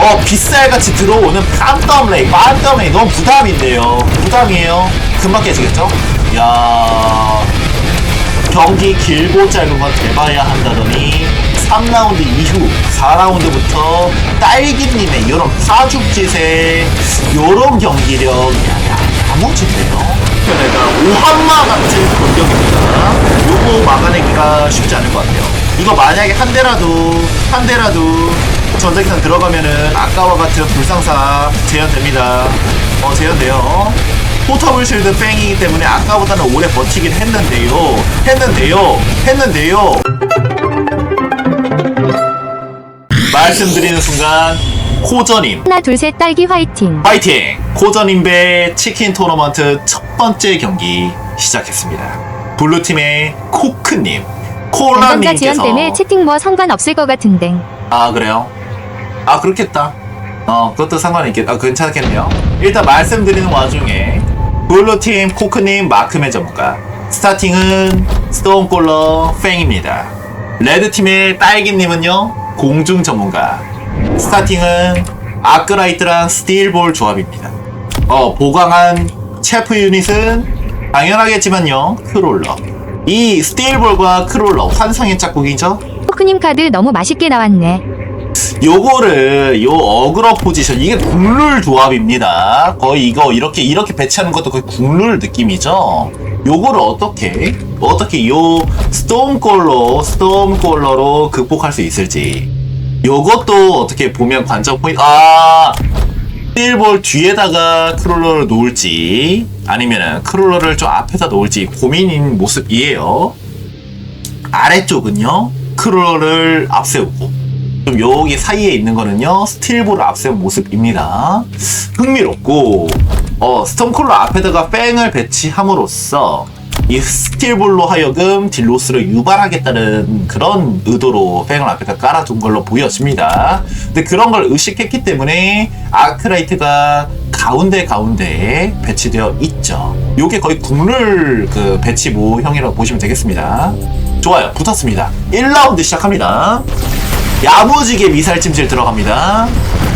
어 빗살같이 들어오는 깜깜레이. 깜깜레이 너무 부담인데요. 부담이에요. 금방 깨지겠죠? 야. 경기 길고 짧은 건 돼봐야 한다더니 3라운드 이후 4라운드부터 딸기님의 이런 파죽짓에 이런 경기력 야무진데요. 그러니까 오한마 같은 공격입니다. 요거 막아내기가 쉽지 않을 것 같아요. 이거 만약에 한 대라도 한 대라도 전자기상 들어가면은 아까와 같은 불상사 재현됩니다 어 재현돼요 포터블 쉴드 뺑이기 때문에 아까보다는 오래 버티긴 했는데요. 했는데요. 했는데요. 말씀드리는 순간 코저님 하나 둘 셋 딸기 화이팅 파이팅! 코저님배 치킨 토너먼트 첫 번째 경기 시작했습니다. 블루팀의 코크님 당첨자 콜라님께서 지연 때문에 채팅 뭐 상관없을 것 같은데 아 그래요? 아 그렇겠다. 어 그것도 상관있겠. 아 괜찮겠네요. 일단 말씀드리는 와중에 블루팀 코크님 마크맨 전문가 스타팅은 스톤콜러 팽입니다. 레드팀의 딸기님은요 공중 전문가 스타팅은 아크라이트랑 스틸볼 조합입니다. 어 보강한 체프 유닛은 당연하겠지만요 크롤러 이 스틸볼과 크롤러 환상의 짝꿍이죠 포크님 카드 너무 맛있게 나왔네 요거를 요 어그로 포지션 이게 국룰 조합입니다. 거의 이거 이렇게 이렇게 배치하는 것도 거의 국룰 느낌이죠. 요거를 어떻게 어떻게 요 스톰 콜러 스톰 콜러로 극복할 수 있을지 요것도 어떻게 보면 관전 포인트 아 스틸볼 뒤에다가 크롤러를 놓을지 아니면은 크롤러를 좀 앞에다 놓을지 고민인 모습이에요. 아래쪽은요 크롤러를 앞세우고 좀 여기 사이에 있는 거는요 스틸볼을 앞세운 모습입니다. 흥미롭고 어 스톰콜러 앞에다가 뺑을 배치함으로써 이 스틸볼로 하여금 딜로스를 유발하겠다는 그런 의도로 뺑을 앞에다 깔아둔 걸로 보여집니다. 근데 그런 걸 의식했기 때문에 아크라이트가 가운데 가운데에 배치되어 있죠. 요게 거의 국룰 그 배치 모형이라고 보시면 되겠습니다. 좋아요. 붙었습니다. 1라운드 시작합니다 야무지게 미사일 찜질 들어갑니다.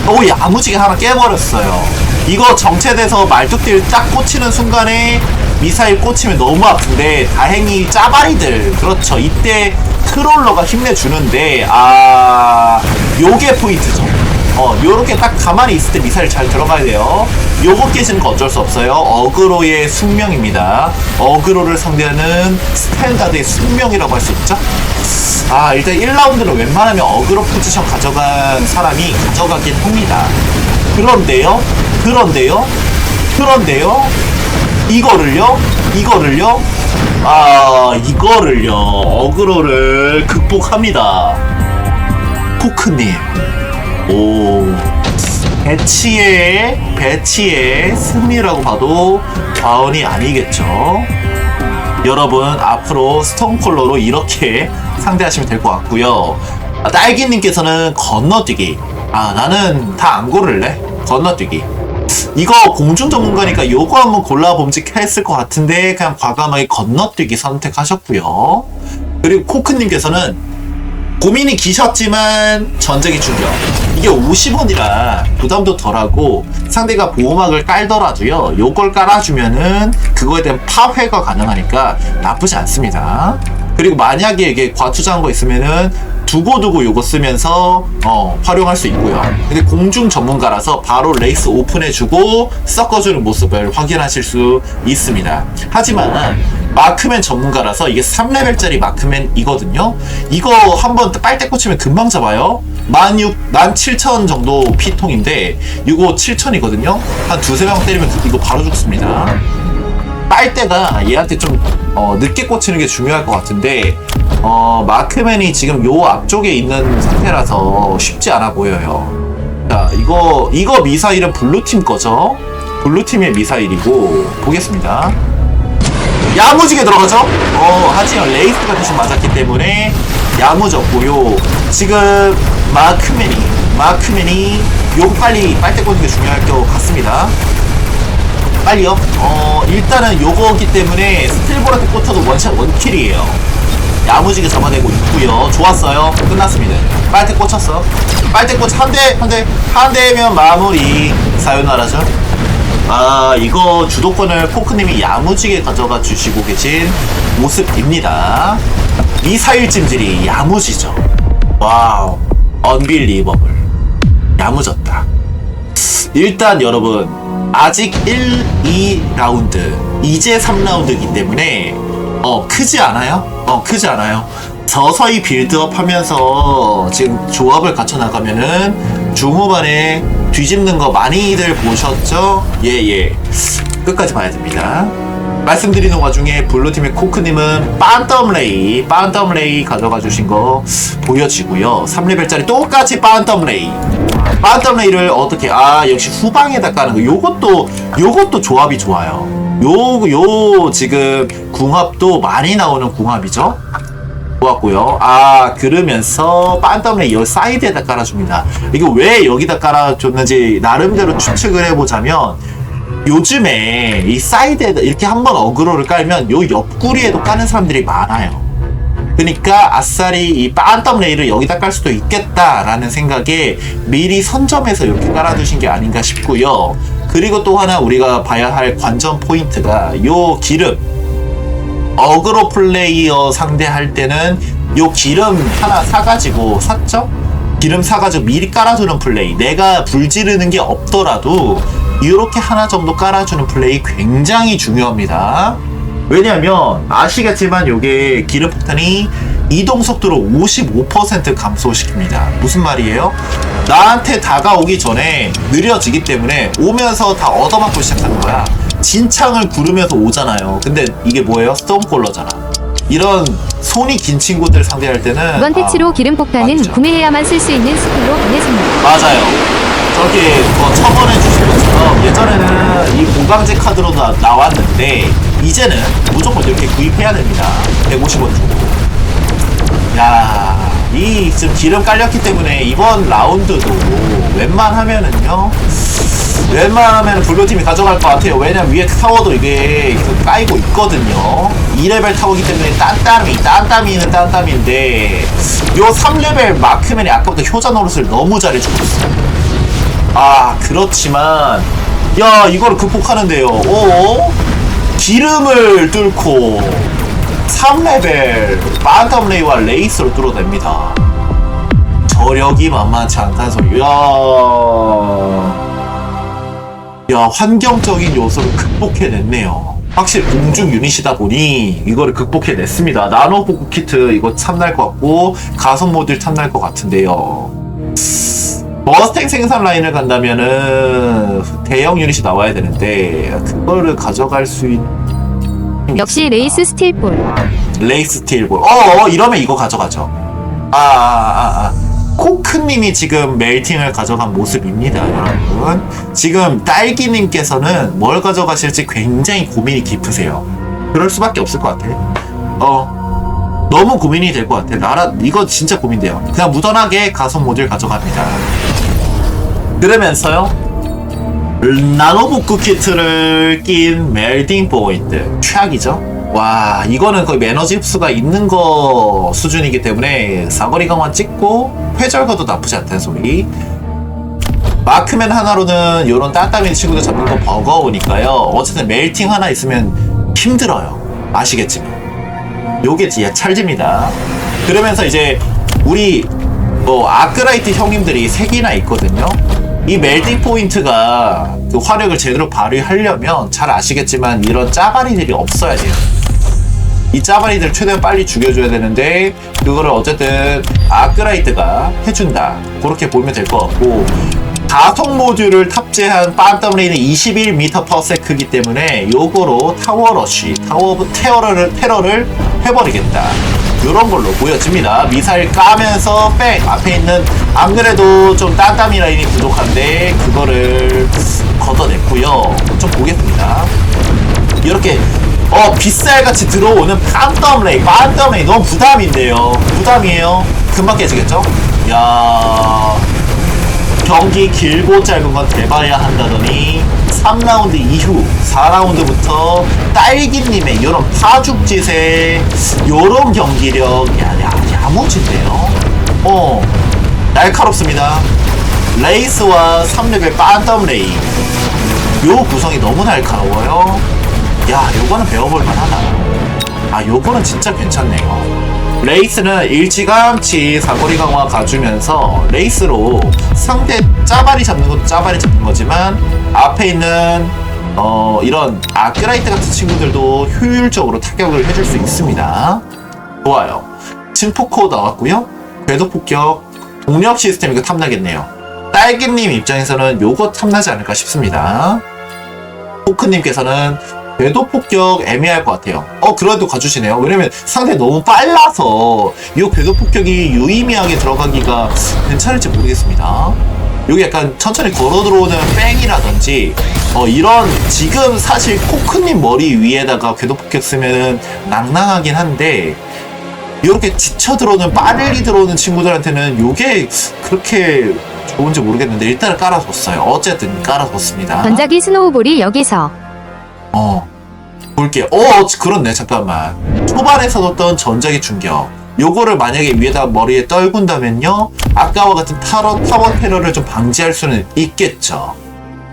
오, 야무지게 하나 깨버렸어요. 이거 정체돼서 말뚝들 쫙 꽂히는 순간에 미사일 꽂히면 너무 아픈데, 다행히 짜바리들, 그렇죠. 이때 크롤러가 힘내주는데, 아, 요게 포인트죠. 어, 요렇게 딱 가만히 있을 때 미사일 잘 들어가야 돼요. 요거 깨지는 거 어쩔 수 없어요. 어그로의 숙명입니다. 어그로를 상대하는 스탠다드의 숙명이라고 할 수 있죠. 아, 일단 1라운드는 웬만하면 어그로 포지션 가져간 사람이 가져가긴 합니다. 그런데요? 그런데요? 그런데요? 이거를요? 이거를요? 아, 이거를요. 어그로를 극복합니다. 포크님. 오. 배치의, 배치의 승리라고 봐도 과언이 아니겠죠. 여러분 앞으로 스톤콜러로 이렇게 상대하시면 될 것 같고요. 아, 딸기님께서는 건너뛰기. 아 나는 다 안 고를래. 건너뛰기. 이거 공중 전문가니까 요거 한번 골라 봄직했을 것 같은데 그냥 과감하게 건너뛰기 선택하셨고요. 그리고 코크님께서는 고민이 기셨지만 전쟁이 충격. 이게 50원이라 부담도 덜하고 상대가 보호막을 깔더라도요. 요걸 깔아주면은 그거에 대한 파회가 가능하니까 나쁘지 않습니다. 그리고 만약에 이게 과투자한 거 있으면은 두고두고 요거 쓰면서 어, 활용할 수 있고요. 근데 공중 전문가라서 바로 레이스 오픈해주고 섞어주는 모습을 확인하실 수 있습니다. 하지만 마크맨 전문가라서 이게 3레벨짜리 마크맨이거든요. 이거 한번 빨대 꽂히면 금방 잡아요. 16, 17,000 정도 피통인데 이거 7,000이거든요. 한 두세 명 때리면 이거 바로 죽습니다. 빨대가 얘한테 좀 어, 늦게 꽂히는 게 중요할 것 같은데 어, 마크맨이 지금 요 앞쪽에 있는 상태라서 쉽지 않아 보여요. 자, 이거 이거 미사일은 블루팀 거죠? 블루팀의 미사일이고 보겠습니다. 야무지게 들어가죠? 어, 하지만 레이스가 대신 맞았기 때문에 야무졌고요. 지금 마크맨이 마크맨이 요거 빨리 빨대 꽂는 게 중요할 것 같습니다. 빨리요. 어, 일단은 요거기 때문에 스틸볼한테 꽂혀도 원샷 원킬이에요. 야무지게 잡아내고 있고요. 좋았어요. 끝났습니다. 빨대 꽂혔어. 빨대 꽂, 한 대, 한 대, 한 대면 마무리. 사요나라죠. 아, 이거 주도권을 포크님이 야무지게 가져가 주시고 계신 모습입니다. 미사일 찜질이 야무지죠. 와우. 언빌리버블. 야무졌다. 일단 여러분 아직 1, 2라운드 이제 3라운드이기 때문에 어 크지 않아요? 어 크지 않아요. 서서히 빌드업 하면서 지금 조합을 갖춰 나가면은 중후반에 뒤집는 거 많이들 보셨죠? 예 예 끝까지 봐야 됩니다. 말씀드리는 와중에 블루팀의 코크님은 빤덤레이 빤덤레이 가져가 주신 거 보여지고요. 3레벨짜리 똑같이 빤덤레이. 빤덤레이를 어떻게 아 역시 후방에다 까는 거. 요것도 요것도 조합이 좋아요. 요 요 지금 궁합도 많이 나오는 궁합이죠? 좋았고요. 아 그러면서 빤덤레이 요 사이드에다 깔아줍니다. 이거 왜 여기다 깔아줬는지 나름대로 추측을 해보자면 요즘에 이 사이드에다 이렇게 한번 어그로를 깔면 요 옆구리에도 까는 사람들이 많아요. 그러니까 아싸리 이 빤덤 레이를 여기다 깔 수도 있겠다라는 생각에 미리 선점해서 이렇게 깔아두신 게 아닌가 싶고요. 그리고 또 하나 우리가 봐야 할 관전 포인트가 요 기름 어그로 플레이어 상대할 때는 요 기름 하나 사가지고 샀죠? 기름 사가지고 미리 깔아주는 플레이. 내가 불 지르는 게 없더라도 이렇게 하나 정도 깔아주는 플레이 굉장히 중요합니다. 왜냐면 아시겠지만 요게 기름 폭탄이 이동 속도를 55% 감소시킵니다. 무슨 말이에요? 나한테 다가오기 전에 느려지기 때문에 오면서 다 얻어맞고 시작하는 거야. 진창을 구르면서 오잖아요. 근데 이게 뭐예요? 스톰콜러잖아. 이런 손이 긴 친구들 상대할 때는 이번 패치로 기름 폭탄은 맞죠. 구매해야만 쓸 수 있는 스킬로 변했습니다. 맞아요. 저렇게 뭐 것처럼 예전에는 이 보강제 카드로 나, 나왔는데 이제는 무조건 이렇게 구입해야 됩니다. 150원 주고. 야, 이 지금 기름 깔렸기 때문에 이번 라운드도 웬만하면은요. 웬만하면 블루팀이 가져갈 것 같아요. 왜냐면 위에 타워도 이게 까이고 있거든요. 2레벨 타워기 때문에 딴땀이, 딴땀이는 딴땀인데, 요 3레벨 마크맨이 아까부터 효자 노릇을 너무 잘해주고 있어요. 아, 그렇지만, 야, 이거를 극복하는데요. 오? 기름을 뚫고, 3레벨 반텀 레이와 레이스로 뚫어냅니다. 저력이 만만치 않다는 소리. 야. 야, 환경적인 요소를 극복해냈네요. 확실히 공중 유닛이다 보니 이거를 극복해냈습니다. 나노 복구 키트 이거 탐날 것 같고 가속 모듈 탐날 것 같은데요. 머스탱 생산 라인을 간다면은 대형 유닛이 나와야 되는데 그거를 가져갈 수 있는 역시 레이스 스틸볼. 레이스 스틸볼. 어, 어, 이러면 이거 가져가죠. 아, 아, 아, 아. 코크님이 지금 멜팅을 가져간 모습입니다, 여러분. 지금 딸기님께서는 뭘 가져가실지 굉장히 고민이 깊으세요. 그럴 수밖에 없을 것 같아. 어, 너무 고민이 될 것 같아. 나라, 이거 진짜 고민돼요. 그냥 무던하게 가속 모듈 가져갑니다. 그러면서요, 나노복구 키트를 낀 멜팅 포인트 최악이죠. 와 이거는 거의 에너지 흡수가 있는 거 수준이기 때문에 사거리 강화 찍고 회절가도 나쁘지 않다는 소리. 마크맨 하나로는 이런 따따미 친구들 잡는 거 버거우니까요. 어쨌든 멜팅 하나 있으면 힘들어요. 아시겠지만. 요게 진짜 찰집니다. 그러면서 이제 우리 뭐 아크라이트 형님들이 세 개나 있거든요. 이 멜팅 포인트가 그 화력을 제대로 발휘하려면 잘 아시겠지만 이런 짜바리들이 없어야 돼요. 이 짜바리들 최대한 빨리 죽여줘야 되는데 그거를 어쨌든 아크라이트가 해준다. 그렇게 보면 될 것 같고 가속 모듈을 탑재한 레인은 21m/s이기 때문에 요거로 타워 러쉬, 타워 테러를 테러를 해버리겠다. 이런 걸로 보여집니다. 미사일 까면서 백 앞에 있는 안 그래도 좀 딴땀이 라인이 부족한데 그거를 걷어냈고요. 좀 보겠습니다. 이렇게 어 빗살같이 들어오는 빤덤 레이, 빤덤 레이 너무 부담인데요. 부담이에요. 금방 깨지겠죠? 야 경기 길고 짧은 건 돼봐야 한다더니 3라운드 이후 4라운드부터 딸기님의 이런 파죽짓에 요런 경기력 야, 야, 야무진데요? 어 날카롭습니다. 레이스와 3레벨 빤덤 레이. 요 구성이 너무 날카로워요. 야 요거는 배워볼 만 하다. 아 요거는 진짜 괜찮네요 레이스는 일찌감치 사거리 강화 가주면서 레이스로 상대 짜바리 잡는 것도 짜바리 잡는 거지만 앞에 있는 어 이런 아크라이트 같은 친구들도 효율적으로 타격을 해줄 수 있습니다. 좋아요. 침포코 나왔고요. 궤도 폭격. 동력 시스템 이거 탐나겠네요. 딸기님 입장에서는 요거 탐나지 않을까 싶습니다. 포크님께서는 궤도 폭격 애매할 것 같아요. 어, 그래도 가주시네요. 왜냐면 상대 너무 빨라서 이 궤도 폭격이 유의미하게 들어가기가 괜찮을지 모르겠습니다. 여기 약간 천천히 걸어 들어오는 뺑이라든지 어, 이런 지금 사실 코크님 머리 위에다가 궤도 폭격 쓰면은 낭낭하긴 한데 이렇게 지쳐 들어오는 빨리 들어오는 친구들한테는 요게 그렇게 좋은지 모르겠는데 일단은 깔아뒀어요. 어쨌든 깔아뒀습니다. 전자기 스노우볼이 여기서 어. 볼게요 어 그렇네. 잠깐만. 초반에 써뒀던 전자기 충격. 요거를 만약에 위에다 머리에 떨군다면요 아까와 같은 타워, 타워 테러를 좀 방지할 수는 있겠죠.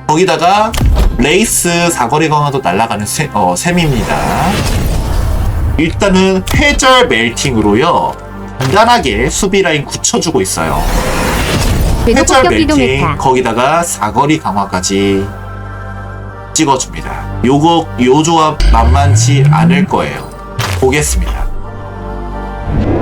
거기다가 레이스 사거리 강화도 날아가는 셈, 어, 셈입니다. 일단은 회절 멜팅으로요 간단하게 수비 라인 굳혀주고 있어요. 회절 멜팅 거기다가 사거리 강화까지 찍어줍니다. 요거 요 조합 만만치 않을 거예요. 보겠습니다.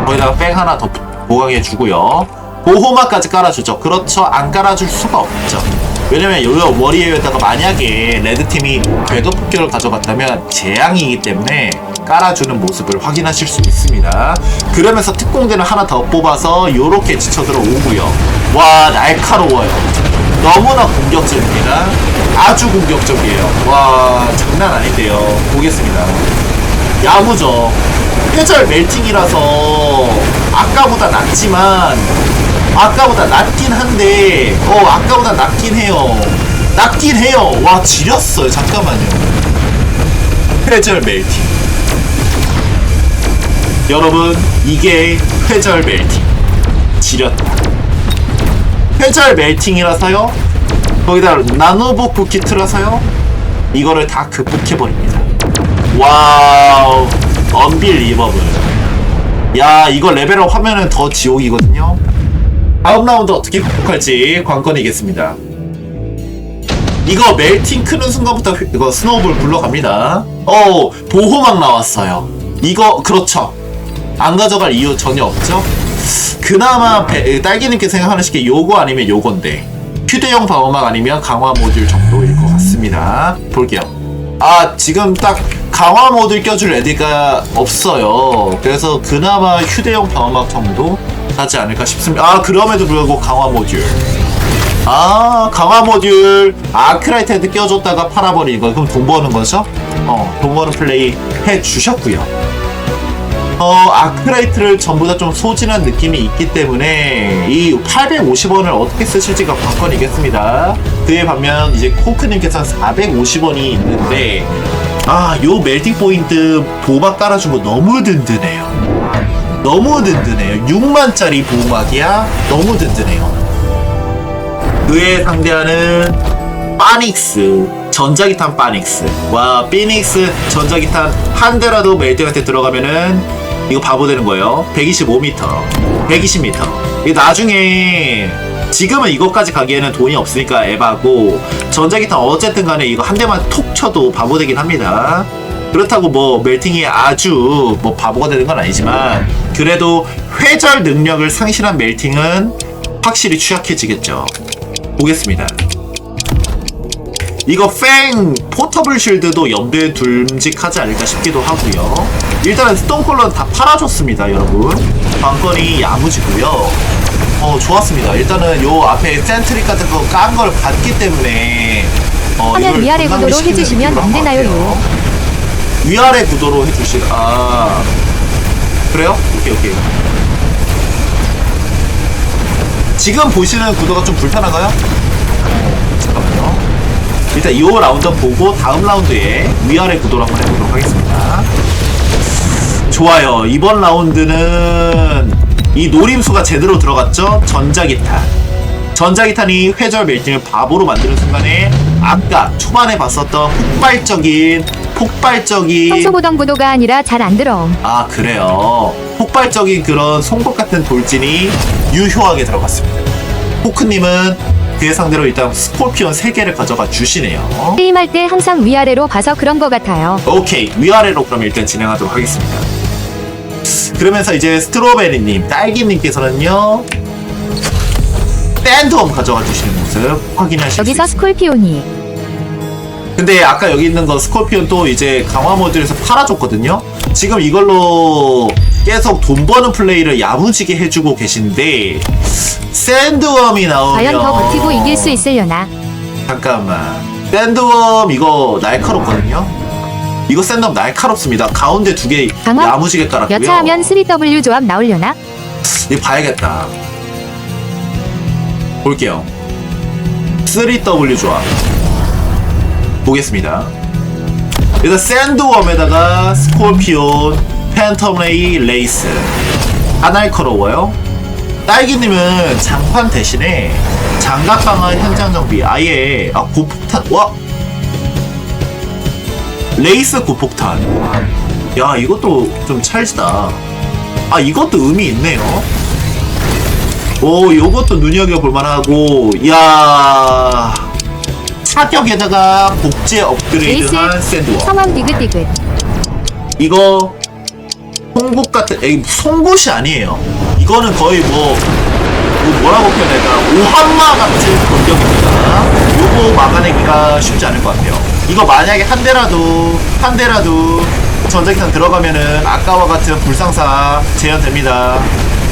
거기다가 뺑 하나 더 보강해 주고요. 보호막까지 깔아주죠. 그렇죠. 안 깔아줄 수가 없죠. 왜냐면 요 머리에다가 만약에 레드팀이 궤도 폭격을 가져갔다면 재앙이기 때문에 깔아주는 모습을 확인하실 수 있습니다. 그러면서 특공대를 하나 더 뽑아서 요렇게 지쳐 들어오고요. 와 날카로워요. 너무나 공격적입니다. 아주 공격적이에요. 와 장난 아닌데요. 보겠습니다. 야무져. 회절 멜팅이라서 아까보다 낫지만 아까보다 낫긴 한데 어 아까보다 낫긴 해요. 낫긴 해요. 와 지렸어요. 잠깐만요. 회절 멜팅. 여러분 이게 회절 멜팅. 지렸다. 회절 멜팅이라서요. 거기다 나노보 쿠키 틀어서요. 이거를 다 극복해버립니다. 와우. 언빌리버블. 야 이거 레벨업 하면은 더 지옥이거든요. 다음 라운드 어떻게 극복할지 관건이겠습니다. 이거 멜팅 크는 순간부터 휘- 이거 스노우볼 굴러갑니다. 어 보호막 나왔어요. 이거 그렇죠. 안 가져갈 이유 전혀 없죠 그나마 배- 딸기님께 생각하는 게 요거 아니면 요건데 휴대용 방어막 아니면 강화 모듈 정도일 것 같습니다. 볼게요. 아 지금 딱 강화 모듈 껴줄 레디가 없어요. 그래서 그나마 휴대용 방어막 정도 하지 않을까 싶습니다. 아 그럼에도 불구하고 강화 모듈. 아 강화 모듈. 아크라이트한테 껴줬다가 팔아버리는 거. 그럼 돈 버는 거죠? 어돈 버는 플레이 해주셨고요 어, 아크라이트를 전부 다 좀 소진한 느낌이 있기 때문에 이 850원을 어떻게 쓰실지가 관건이겠습니다. 그에 반면 이제 코크님께서는 450원이 있는데 아, 요 멜팅 포인트 보막 깔아준 거 너무 든든해요. 너무 든든해요. 6만짜리 보막이야. 너무 든든해요. 그에 상대하는 파닉스 전자기탄 파닉스 와 피닉스 전자기탄 한 대라도 멜팅한테 들어가면은 이거 바보 되는 거예요? 125m 120m 이거 나중에 지금은 이것까지 가기에는 돈이 없으니까 에바고 전자기탄 어쨌든 간에 이거 한 대만 톡 쳐도 바보 되긴 합니다. 그렇다고 뭐 멜팅이 아주 뭐 바보가 되는 건 아니지만 그래도 회절 능력을 상실한 멜팅은 확실히 취약해지겠죠. 보겠습니다 이거 팽 포터블 쉴드도 염두에 둘직하지 않을까 싶기도 하고요. 일단은 스톤콜러는 다 팔아줬습니다, 여러분. 관건이 야무지고요. 어 좋았습니다. 일단은 요 앞에 센트리 같은 거 깐 걸 봤기 때문에 어, 화면 이걸 위아래 구도로 해주시면 안 한것 되나요, 같아요. 위아래 구도로 해주시. 아 그래요? 오케이 오케이. 지금 보시는 구도가 좀 불편한가요? 일단 이 라운드 보고 다음 라운드에 위아래 구도를 한번 해보도록 하겠습니다. 좋아요. 이번 라운드는 이 노림수가 제대로 들어갔죠? 전자기탄. 전자기탄이 회절 멜팅을 바보로 만드는 순간에 아까 초반에 봤었던 폭발적인 폭발적인 보던 구도가 아니라 잘 안 들어. 아 그래요 폭발적인 그런 송곳 같은 돌진이 유효하게 들어갔습니다 포크님은 그의 상대로 일단 스콜피온 3개를 가져가 주시네요. 게임할 때 항상 위아래로 봐서 그런 것 같아요. 오케이. 위아래로 그럼 일단 진행하도록 하겠습니다. 그러면서 이제 스트로베리님 딸기님께서는요 댄드홈 가져가 주시는 모습 확인하실 수 여기서 있습니다. 스콜피온이. 근데 아까 여기 있는 거 스콜피온 또 이제 강화 모드에서 팔아줬거든요. 지금 이걸로 계속 돈 버는 플레이를 야무지게 해주고 계신데 샌드웜이 나오면 과연 더 버티고 이길 수 있으려나? 잠깐만 샌드웜 이거 날카롭거든요. 이거 샌드웜 날카롭습니다. 가운데 두 개 강화? 야무지게 깔았고요. 여차하면 3W 조합 나오려나? 이거 봐야겠다. 볼게요. 3W 조합. 보겠습니다. 일단 샌드웜에다가 스콜피온, 팬텀 레이, 레이스. 다 날카로워요. 딸기님은 장판 대신에 장갑방어 현장 정비 아예 아 고폭탄 와 레이스 고폭탄 야 이것도 좀 찰지다 아 이것도 의미 있네요 오 요것도 눈여겨볼 만하고 야 사격에다가 복제 업그레이드한 레이스 샌드워 디귿디귿. 이거 송곳 같은 에이 송곳이 아니에요. 이거는 거의 뭐, 뭐 뭐라고 표현할까? 오한마 같은 공격입니다. 요거 막아내기가 쉽지 않을 것 같아요. 이거 만약에 한 대라도 한 대라도 전자기탄 들어가면은 아까와 같은 불상사 재현됩니다.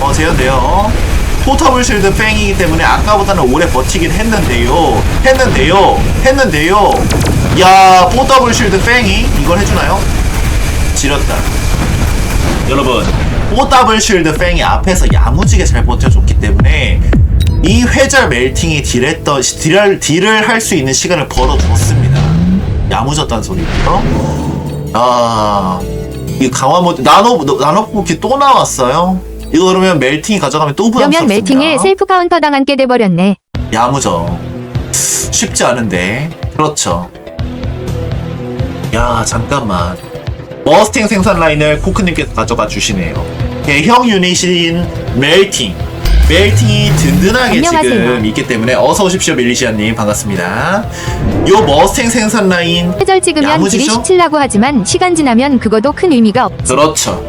어 재현돼요. 포터블 실드 뺑이기 때문에 아까보다는 오래 버티긴 했는데요. 했는데요. 했는데요. 야 포터블 실드 뺑이? 이걸 해주나요? 지렸다 여러분 뽀더블 쉴드 팽이 앞에서 야무지게 잘 버텨줬기 때문에 이 회절 멜팅이 딜했던 딜을, 딜을 할 수 있는 시간을 벌어주었습니다. 야무졌다는 소리고요. 아 이 강화 모드 나노 나노 뽑기 또 나왔어요. 이거 그러면 멜팅이 가져가면 또 부담스럽습니다. 그러면 멜팅에 셀프 카운터 당한 게 돼버렸네. 야무져. 쉽지 않은데. 그렇죠. 야 잠깐만 머스탱 생산 라인을 코크님께서 가져가 주시네요 대형 유닛인 멜팅 멜팅이 든든하게 안녕하세요. 지금 있기 때문에 어서 오십시오 밀리시아님 반갑습니다 요 머스탱 생산 라인 회절 찍으면 딜이 야무지죠? 17라고 하지만 시간 지나면 그거도 큰 의미가 없. 그렇죠.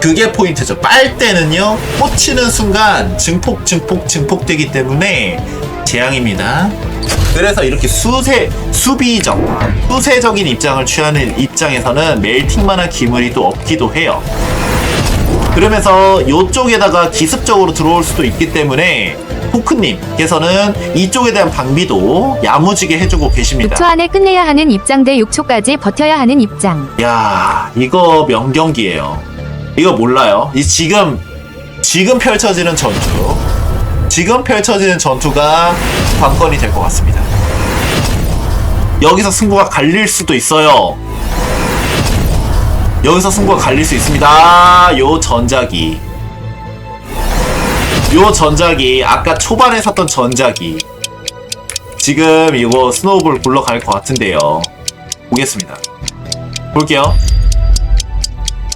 그게 포인트죠. 빨대는요, 꽂히는 순간 증폭, 증폭, 증폭되기 때문에 재앙입니다. 그래서 이렇게 수세, 수비적, 수세적인 입장을 취하는 입장에서는 멜팅만한 기물이 또 없기도 해요. 그러면서 이쪽에다가 기습적으로 들어올 수도 있기 때문에 포크님께서는 이쪽에 대한 방비도 야무지게 해주고 계십니다. 6초 안에 끝내야 하는 입장 대 6초까지 버텨야 하는 입장. 야, 이거 명경기예요. 이거 몰라요. 이 지금 지금 펼쳐지는 전투, 지금 펼쳐지는 전투가 관건이 될 것 같습니다. 여기서 승부가 갈릴 수도 있어요. 여기서 승부가 갈릴 수 있습니다. 요 전자기. 요 전자기, 아까 초반에 샀던 전자기. 지금 이거 스노우볼 굴러갈 것 같은데요. 보겠습니다. 볼게요.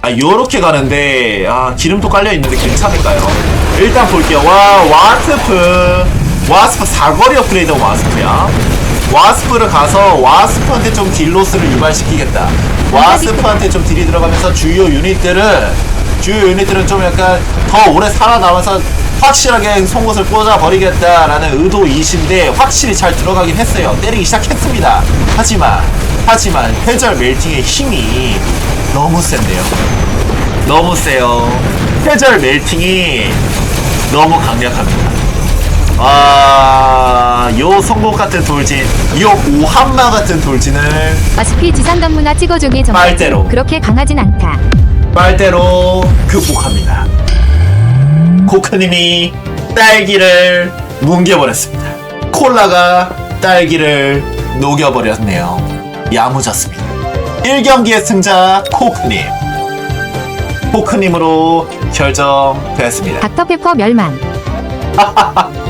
아, 요렇게 가는데, 아, 기름도 깔려있는데 괜찮을까요? 일단 볼게요. 와, 와스프. 와스프 사거리 업그레이드 와스프야. 와스프를 가서 와스프한테 좀 딜로스를 유발시키겠다. 와스프한테 좀 딜이 들어가면서 주요 유닛들은, 주요 유닛들은 좀 약간 더 오래 살아남아서 확실하게 송곳을 꽂아버리겠다라는 의도이신데 확실히 잘 들어가긴 했어요. 때리기 시작했습니다. 하지만, 하지만 회절 멜팅의 힘이 너무 센데요. 너무 세요. 회절 멜팅이 너무 강력합니다. 아, 요 송곳 같은 돌진, 요 오한마 같은 돌진을 마스피 지상 단문화 찍어주기 전까지 빨대로. 그렇게 강하진 않다. 빨대로 극복합니다. 코크님이 딸기를 뭉개버렸습니다. 콜라가 딸기를 녹여버렸네요. 야무졌습니다. 1경기의 승자 코크님. 코크님으로 결정됐습니다. 닥터페퍼 멸망.